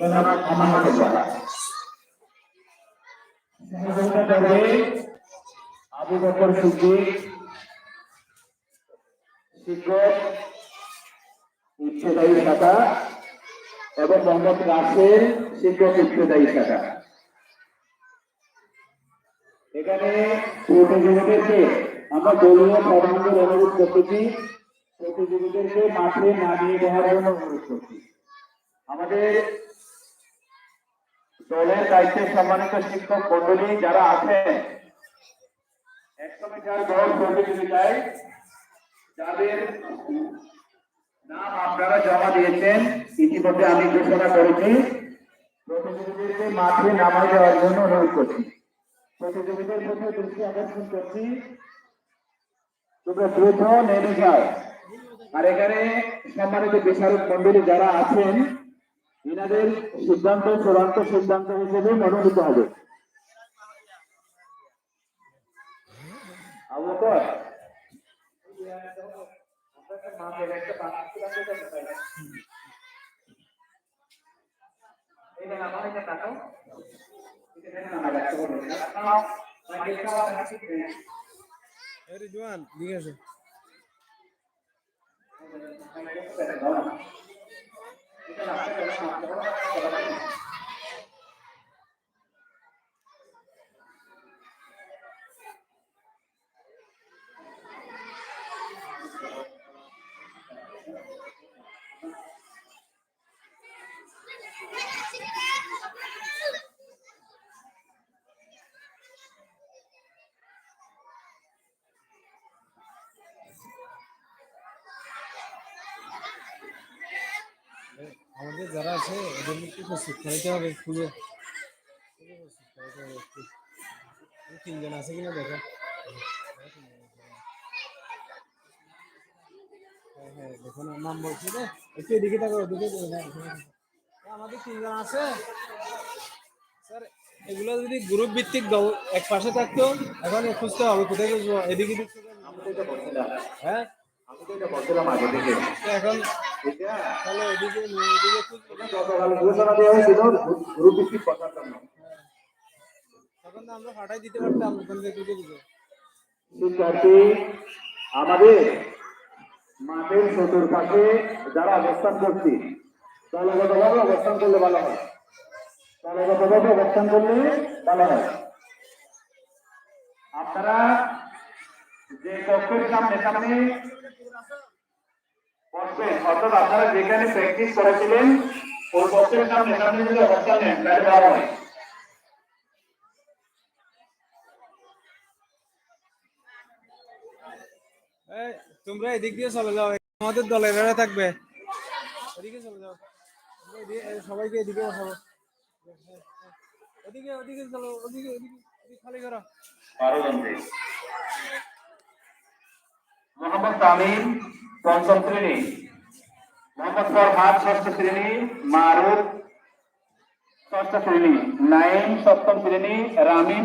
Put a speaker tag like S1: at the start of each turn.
S1: জনাব আমানুল্লাহ সহযোগিতা করবে আবু বকর সিদ্দিক শিক্ষক উচ্চদায়ী শাখা এবং মোহাম্মদ রাসেল শিক্ষক উচ্চদায়ী শাখা এখানে প্রতিযোগীদেরকে আমরা দলীয় সর্বাঙ্গের অনুরোধ করতেছি প্রতিযোগীদেরকে মাঠে নামিয়ে দেওয়ার জন্য অনুরোধ করছি আমাদের দলের দায়িত্বে সম্মানিত শিক্ষক মন্ডলী যারা আছেন, একশো মিটার দৌড় প্রতিযোগিতায় যাদের নাম আপনারা জমা দিয়েছেন, ইতিমধ্যে আমি ঘোষণা করেছি। প্রতিযোগীদেরকে মাঠে নামাই দেওয়ার জন্য অনুরোধ করছি। প্রতিযোগীদের মধ্যে দৃষ্টি আকর্ষণ করছি। তোমরা দ্রুত নেমে যাও। আর এখানে সম্মানিত বিচারক মন্ডলী যারা আছেন এনাদের সিদ্ধান্ত চূড়ান্ত সিদ্ধান্ত হিসেবে মনোনীত হবে।
S2: রিজওয়ান ঠিক আছে আমাদের যারা আছে ওদের একটু প্রস্তুত করাইতে হবে খুবই খুবই প্রস্তুত করাইতে হবে একটু তিনজন আছে কিনা দেখো। হ্যাঁ হ্যাঁ দেখো না নাম বলছি রে একটু এদিকে থাকো ওদিকে দেখো, হ্যাঁ, আমাদের তিনজন আছে। স্যার এগুলো যদি গ্রুপ ভিত্তিক এক পাশে থাকতো এখন খুঁজতে হবে কোথায় এদিকে
S1: তো
S2: হ্যাঁ?
S1: আমি তো এটা বলছিলাম আগে থেকে।
S2: এখন
S1: গতকাল ঘোষণা দেওয়া হয়েছিল গ্রুপ ভিত্তিক কথার জন্য
S2: তখন তো আমরা ফাটাই দিতে পারতাম ওখান থেকে
S1: শিক্ষার্থী আমাদের মাঠের চতুর্পাশে যারা অবস্থান করছি দলগতভাবে অবস্থান করলে ভালো হয়। দলগতভাবে অবস্থান করলে ভালো হয়। আপনারা যে কক্ষের সামনে সামনে বসবেন অর্থাৎ আপনারা যেখানে প্র্যাকটিস করেছিলেন ওই কক্ষের সামনে সামনে যদি অবস্থান নেন তাহলে ভালো হয়।
S2: তোমরা এদিক দিয়ে চলে যাও আমাদের দলের এরা থাকবে। এদিকে চলে যাও। সবাইকে এদিকে বসাবো ওদিকে ওদিকে চলো ওদিকে ওদিকে খালি করো।
S1: মোহাম্মদ তামিম পঞ্চম শ্রেণি। মোহাম্মদ ফরহাদ ষষ্ঠ শ্রেণি মারুফ ষষ্ঠ শ্রেণি নাইম সপ্তম শ্রেণি রামিন